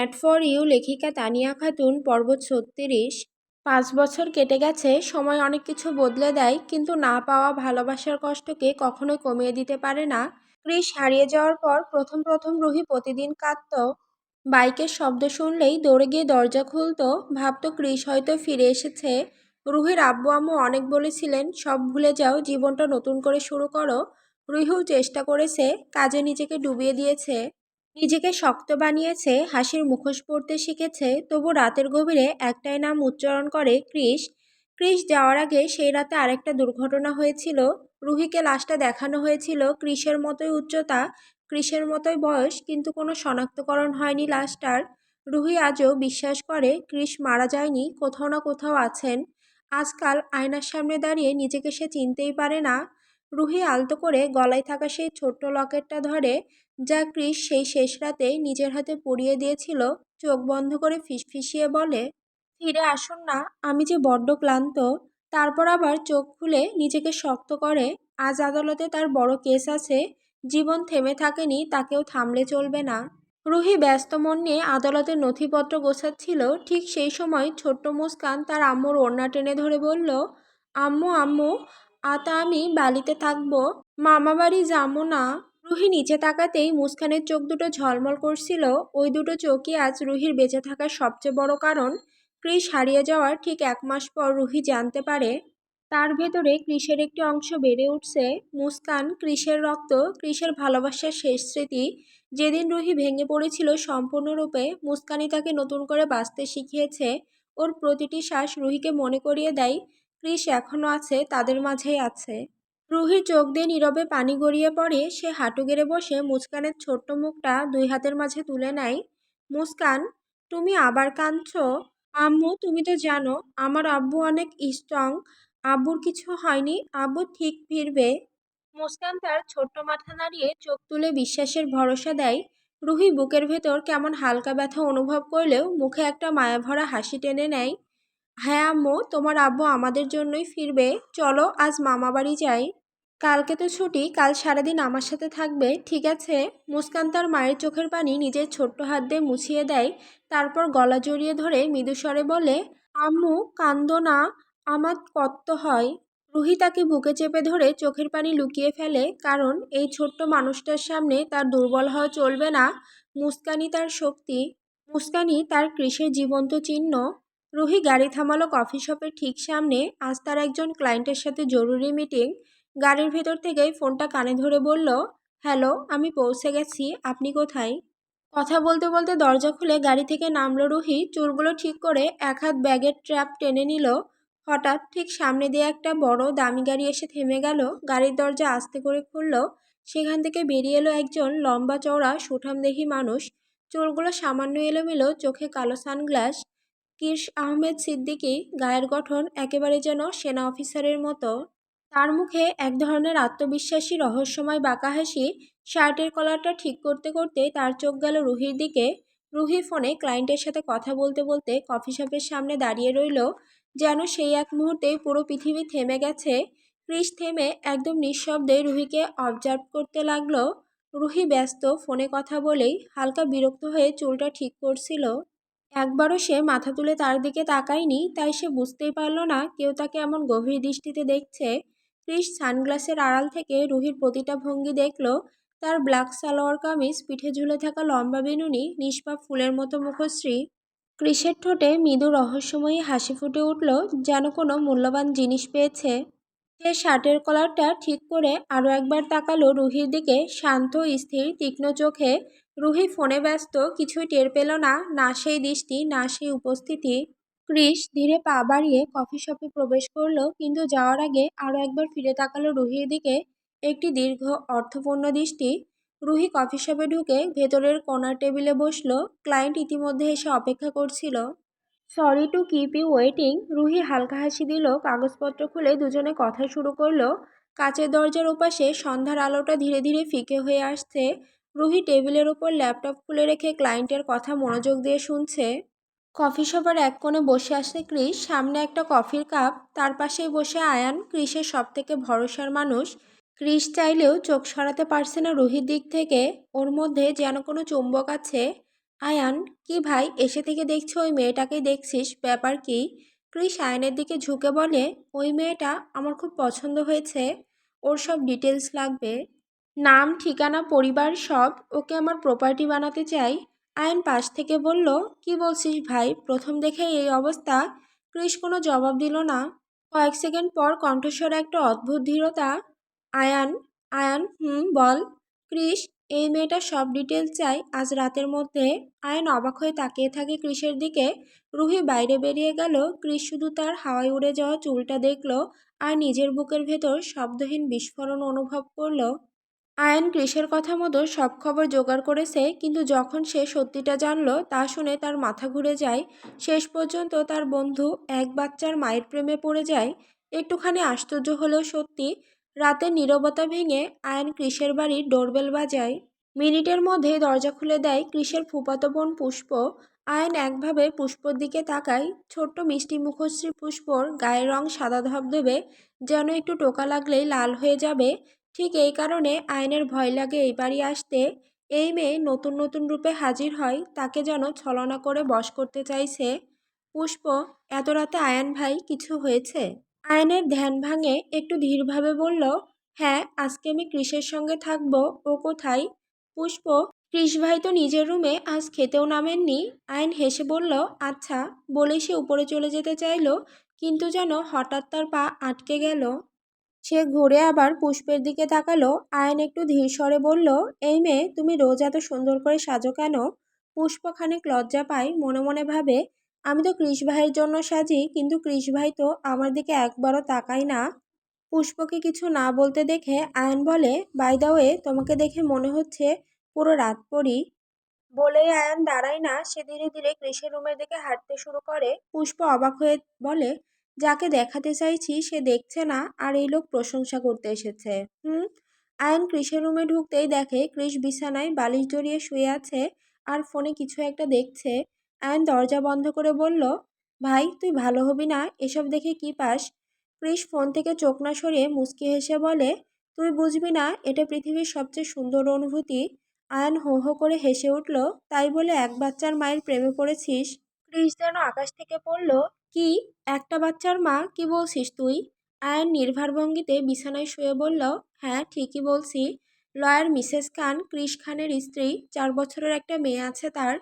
Mat for you লেখিকা তানিয়া খাতুন পর্ব ছত্রিশ। পাঁচ বছর কেটে গেছে, সময় অনেক কিছু বদলে দেয়, কিন্তু না পাওয়া ভালোবাসার কষ্টকে কখনোই কমিয়ে দিতে পারে না। ক্রিস হারিয়ে যাওয়ার পর প্রথম প্রথম রুহি প্রতিদিন কাঁদত। বাইকের শব্দ শুনলেই দৌড়ে গিয়ে দরজা খুলতো। ভাবত ক্রিস হয়তো ফিরে এসেছে। রুহির আব্বু আম্মু অনেক বলেছিলেন, সব ভুলে যাও, জীবনটা নতুন করে শুরু করো। রুহিও চেষ্টা করেছে, কাজে নিজেকে ডুবিয়ে দিয়েছে। নিজেকে শক্ত বানিয়েছে, হাসির মুখোশ পড়তে শিখেছে, তবু রাতের গভীরে একটাই নাম উচ্চারণ করে ক্রিস ক্রিস যাওয়ার আগে সেই রাতে আরেকটা দুর্ঘটনা হয়েছিল। রুহিকে লাশটা দেখানো হয়েছিল ক্রিসের মতোই উচ্চতা ক্রিসের মতোই বয়স, কিন্তু কোনো শনাক্তকরণ হয়নি লাশটার। রুহি আজও বিশ্বাস করে ক্রিস মারা যায়নি, কোথাও না কোথাও আছেন। আজকাল আয়নার সামনে দাঁড়িয়ে নিজেকে সে চিনতেই পারে না। রুহি আলতো করে গলায় থাকা সেই ছোট্ট লকেটটা ধরে যা ক্রিস সেই শেষ রাতে নিজের হাতে পরিয়ে দিয়েছিল, চোখ বন্ধ করে ফিসফিসিয়ে বলে, ফিরে আসুন না, আমি যে বড্ড ক্লান্ত। তারপর আবার চোখ খুলে নিজেকে শক্ত করে, আজ আদালতে তার বড় কেস আছে, জীবন থেমে থাকেনি, তাকেও থামলে চলবে না। রুহি ব্যস্ত মন নিয়ে আদালতের নথিপত্র গোছাচ্ছিল, ঠিক সেই সময় ছোট্ট মুস্কান তার আম্মুর ওড়না টেনে ধরে বলল, আম্মু আম্মু, আতা আমি বালিতে থাকব, মামাবাড়ি যাব না। রুহি নিচে তাকাতেই মুস্কানের চোখ দুটো ঝলমল করছিল। ওই দুটো চোখই আজ রুহির বেঁচে থাকার সবচেয়ে বড় কারণ। ক্রিস হারিয়ে যাওয়ার ঠিক এক মাস পর রুহি জানতে পারে, তার ভেতরে ক্রিসের একটি অংশ বেড়ে উঠছে। মুস্কান ক্রিসের রক্ত ক্রিসের ভালোবাসার শেষ স্মৃতি, যেদিন রুহি ভেঙে পড়েছিল সম্পূর্ণরূপে মুস্কানি তাকে নতুন করে বাঁচতে শিখিয়েছে। ওর প্রতিটি শ্বাস রুহিকে মনে করিয়ে দেয় ক্রিস এখনও আছে, তাদের মাঝেই আছে। রুহির চোখ দিয়ে নীরবে পানি গড়িয়ে পড়ে। সে হাঁটু গেড়ে বসে মুস্কানের ছোট্ট মুখটা দুই হাতের মাঝে তুলে নেয়। মুস্কান, তুমি আবার কাঁদছ? আম্মু, তুমি তো জানো, আমার আব্বু অনেক স্ট্রং আব্বুর কিছু হয়নি, আব্বু ঠিক ফিরবে। মুস্কান তার ছোট্ট মাথা নাড়িয়ে চোখ তুলে বিশ্বাসের ভরসা দেয়। রুহি বুকের ভেতর কেমন হালকা ব্যথা অনুভব করলেও মুখে একটা মায়াভরা হাসি টেনে নেয়। হ্যাঁ আম্মু, তোমার আব্বু আমাদের জন্যই ফিরবে। চলো, আজ মামাবাড়ি যাই। কালকে তো ছুটি, কাল সারাদিন আমার সাথে থাকবে, ঠিক আছে? মুস্কান তার মায়ের চোখের পানি নিজের ছোট্ট হাত দিয়ে মুছিয়ে দেয়, তারপর গলা জড়িয়ে ধরে মৃদুস্বরে বলে, আম্মু, কান্দো না, আমার কত্ত হয়। রুহি তাকে বুকে চেপে ধরে চোখের পানি লুকিয়ে ফেলে, কারণ এই ছোট্ট মানুষটার সামনে তার দুর্বল হওয়া চলবে না। মুস্কানি তার শক্তি মুস্কানি তার কৃষের জীবন্ত চিহ্ন। রুহি গাড়ি থামালো কফি শপের ঠিক সামনে, আজ তার একজন ক্লায়েন্টের সাথে জরুরি মিটিং। গাড়ির ভেতর থেকেই ফোনটা কানে ধরে বলল, হ্যালো, আমি পৌঁছে গেছি, আপনি কোথায়? কথা বলতে বলতে দরজা খুলে গাড়ি থেকে নামলো রুহি, চুলগুলো ঠিক করে এক হাত ব্যাগের ট্র্যাপ টেনে নিল। হঠাৎ ঠিক সামনে দিয়ে একটা বড় দামি গাড়ি এসে থেমে গেল। গাড়ির দরজা আস্তে করে খুলল। সেখান থেকে বেরিয়ে এলো একজন লম্বা চওড়া সুঠামদেহী মানুষ। চুলগুলো সামান্য এলোমেলো, চোখে কালো সানগ্লাস। কির্শ আহমেদ সিদ্দিকী, গায়ের গঠন একেবারে যেন সেনা অফিসারের মতো। তার মুখে এক ধরনের আত্মবিশ্বাসী রহস্যময় বাঁকা হাসি, শার্টের কলারটা ঠিক করতে করতে তার চোখ গেল রুহির দিকে। রুহি ফোনে ক্লায়েন্টের সাথে কথা বলতে বলতে কফি শপের সামনে দাঁড়িয়ে রইল, যেন সেই এক মুহূর্তে পুরো পৃথিবী থেমে গেছে। ক্রিস থেমে একদম নিঃশব্দে রুহিকে অবজার্ভ করতে লাগল। রুহি ব্যস্ত, ফোনে কথা বলেই হালকা বিরক্ত হয়ে চুলটা ঠিক করছিল। একবারও সে মাথা তুলে তার দিকে তাকায়নি, তাই সে বুঝতেই পারল না কেউ তাকে এমন গভীর দৃষ্টিতে দেখছে। ক্রিস সানগ্লাসের আড়াল থেকে রুহির প্রতিটা ভঙ্গি দেখল, তার ব্ল্যাক সালোয়ার কামিজ, পিঠে ঝুলে থাকা লম্বা বিনুনি, নিষ্পাপ ফুলের মতো মুখশ্রী। ক্রিসের ঠোঁটে মৃদু রহস্যময়ী হাসি ফুটে উঠল, যেন কোনো মূল্যবান জিনিস পেয়েছে। সে শার্টের কলারটা ঠিক করে আরও একবার তাকালো রুহির দিকে, শান্ত, স্থির, তীক্ষ্ণ চোখে। রুহি ফোনে ব্যস্ত, কিছুই টের পেল না না সেই দৃষ্টি, না সেই উপস্থিতি। ক্রিস ধীরে পা বাড়িয়ে কফি শপে প্রবেশ করল কিন্তু যাওয়ার আগে আরও একবার ফিরে তাকালো রুহির দিকে একটি দীর্ঘ অর্থপূর্ণ দৃষ্টি। রুহি কফি শপে ঢুকে ভেতরের কোনার টেবিলে বসল। ক্লায়েন্ট ইতিমধ্যে এসে অপেক্ষা করছিল। Sorry to keep you waiting. Ruhi হালকা হাসি দিল, কাগজপত্র খুলে দুজনে কথা শুরু করল। কাচের দরজার ওপাশে সন্ধ্যার আলোটা ধীরে ধীরে ফিকে হয়ে আসছে। রুহি টেবিলের ওপর ল্যাপটপ খুলে রেখে ক্লায়েন্টের কথা মনোযোগ দিয়ে শুনছে। কফি শপের এক কোণে বসে আসে ক্রিস, সামনে একটা কফির কাপ, তার পাশেই বসে আয়ান, ক্রিসের সব থেকে ভরসার মানুষ। ক্রিস চাইলেও চোখ সরাতে পারছে না রুহির দিক থেকে, ওর মধ্যে যেন কোনো চুম্বক আছে। আয়ান, কি ভাই, এসে থেকে দেখছি ওই মেয়েটাকেই দেখছিস, ব্যাপার কি? ক্রিস আয়নের দিকে ঝুঁকে বলে, ওই মেয়েটা আমার খুব পছন্দ হয়েছে, ওর সব ডিটেলস লাগবে। নাম, ঠিকানা, পরিবার, সব, ওকে আমার প্রপার্টি বানাতে চাই আয়ন পাশ থেকে বলল, কি বলছিস ভাই? প্রথম দেখে এই অবস্থা? ক্রিস কোনো জবাব দিল না। কয়েক সেকেন্ড পর কণ্ঠস্বরে একটা অদ্ভুত ধীরতা, আয়ান আয়ান, হুম, বল। ক্রিস এই মেয়েটার সব ডিটেলস চাই, আজ রাতের মধ্যে। আয়ন অবাক হয়ে তাকিয়ে থাকে ক্রিসের দিকে। রুহি বাইরে বেরিয়ে গেল। ক্রিস শুধু তার হাওয়ায় উড়ে যাওয়া চুলটা দেখল আর নিজের বুকের ভেতর শব্দহীন বিস্ফোরণ অনুভব করল। আয়ন ক্রিসের কথা মতো সব খবর জোগাড় করেছে, কিন্তু যখন সে সত্যিটা জানলো, তা শুনে তার মাথা ঘুরে যায়। শেষ পর্যন্ত তার বন্ধু এক বাচ্চার মায়ের প্রেমে পড়ে যায়। একটুখানি আশ্চর্য হলেও সত্যি, রাতে নীরবতা ভেঙে আয়ন ক্রিসের বাড়ির ডোরবেল বাজায়। মিনিটের মধ্যে দরজা খুলে দেয় ক্রিসের ফুপাতো বোন পুষ্প। আয়ন একভাবে পুষ্পর দিকে তাকায়। ছোট্ট মিষ্টি মুখশ্রী পুষ্পর গায়ের রং সাদা ধবধবে, যেন একটু টোকা লাগলেই লাল হয়ে যাবে। ঠিক এই কারণে আয়নের ভয় লাগে এই বাড়ি আসতে। এই মেয়ে নতুন নতুন রূপে হাজির হয়, তাকে যেন ছলনা করে বশ করতে চাইছে। পুষ্প, এত রাতে আয়ান ভাই, কিছু হয়েছে? আয়নের ধ্যান ভাঙে একটু ধীরভাবে বলল হ্যাঁ আজকে আমি কৃষের সঙ্গে থাকব, ও কোথায়? পুষ্প, কৃষ ভাই তো নিজের রুমে, আজ খেতেও নামেননি। আয়ন হেসে বলল আচ্ছা। বলে সে উপরে চলে যেতে চাইলো, কিন্তু যেন হঠাৎ তার পা আটকে গেল। সে ঘুরে আবার পুষ্পের দিকে তাকালো। আয়ন একটু ধীর স্বরে বলল, এই মেয়ে, তুমি রোজ এত সুন্দর করে সাজো কেন? পুষ্প খানিক লজ্জা পায়, মনে মনে ভাবে, আমি তো কৃষ ভাইয়ের জন্য সাজি, কিন্তু কৃষ ভাই তো আমার দিকে একবারও তাকায় না। পুষ্পকে কিছু না বলতে দেখে আয়ন বলে বাই দা ওয়ে তোমাকে দেখে মনে হচ্ছে পুরো রাত পরি বলেই আয়ন দাঁড়ায় না, সে ধীরে ধীরে কৃষের রুমের দিকে হাঁটতে শুরু করে। পুষ্প অবাক হয়ে বলে যাকে দেখাতে চাইছি সে দেখছে না আর এই লোক প্রশংসা করতে এসেছে। হুম? আয়ন কৃষের রুমে ঢুকতেই দেখে কৃষ বিছানায় বালিশ জড়িয়ে শুয়ে আছে আর ফোনে কিছু একটা দেখছে। আয়ন দরজা বন্ধ করে বলল, ভাই, তুই ভালো হবি না? এসব দেখে কি পাস? কৃষ ফোন থেকে চোখ না সরিয়ে মুচকি হেসে বলে, তুই বুঝবি না, এটা পৃথিবীর সবচেয়ে সুন্দর অনুভূতি। আয়ন হো হো করে হেসে উঠল, তাই বলে এক বাচ্চার মায়ের প্রেমে পড়েছিস? ক্রিস যেন আকাশ থেকে পড়ল কি? একটা বাচ্চার মা কি বলছিস তুই? আয়ান নির্ভার ভঙ্গিতে বিছানায় শুয়ে বলল হ্যাঁ ঠিকই বলছি। লয়ার মিসেস খান ক্রিস খানের স্ত্রী, চার বছরের একটা মেয়ে আছে তার।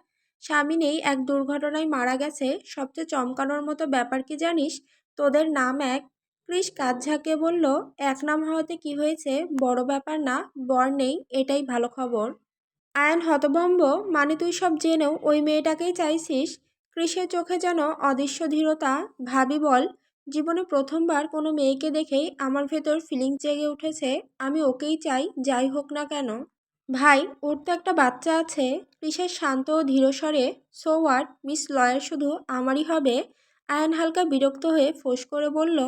স্বামী নেই, এক দুর্ঘটনায় মারা গেছে। সবচেয়ে চমকানোর মতো ব্যাপার কি জানিস? তোদের নাম এক। ক্রিস কাজ ঝাঁকে বলল, এক নাম হওয়াতে কি হয়েছে? বড় ব্যাপার না, বর নেই, এটাই ভালো খবর। আয়ন হতভম্ব মানে তুই সব জেনেও ওই মেয়েটাকেই চাইছিস? কৃষের চোখে যেন অদৃশ্য ধীরতা, ভাবি বল, জীবনে প্রথমবার কোনো মেয়েকে দেখেই আমার ভেতর ফিলিং জেগে উঠেছে, আমি ওকেই চাই, যাই হোক না কেন। ভাই, ওর তো একটা বাচ্চা আছে, কৃষের শান্ত ও ধীরস্বরে সো হোয়াট মিস লয়ার শুধু আমারই হবে? আয়ন হালকা বিরক্ত হয়ে ফোঁস করে বলল,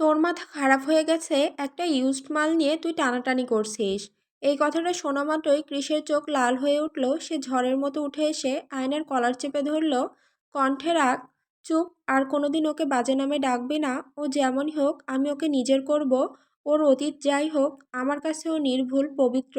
তোর মাথা খারাপ হয়ে গেছে, একটা ইউজড মাল নিয়ে তুই টানাটানি করছিস। এই কথাটা শোনা মাত্রই কৃষের চোখ লাল হয়ে উঠল, সে ঝড়ের মতো উঠে এসে আয়নের কলার চেপে ধরল কণ্ঠে রাগ, চুপ, আর কোনোদিন ওকে বাজে নামে ডাকবে না। ও যেমনই হোক, আমি ওকে নিজের করব। ওর অতীত যাই হোক, আমার কাছে ও নির্ভুল, পবিত্র।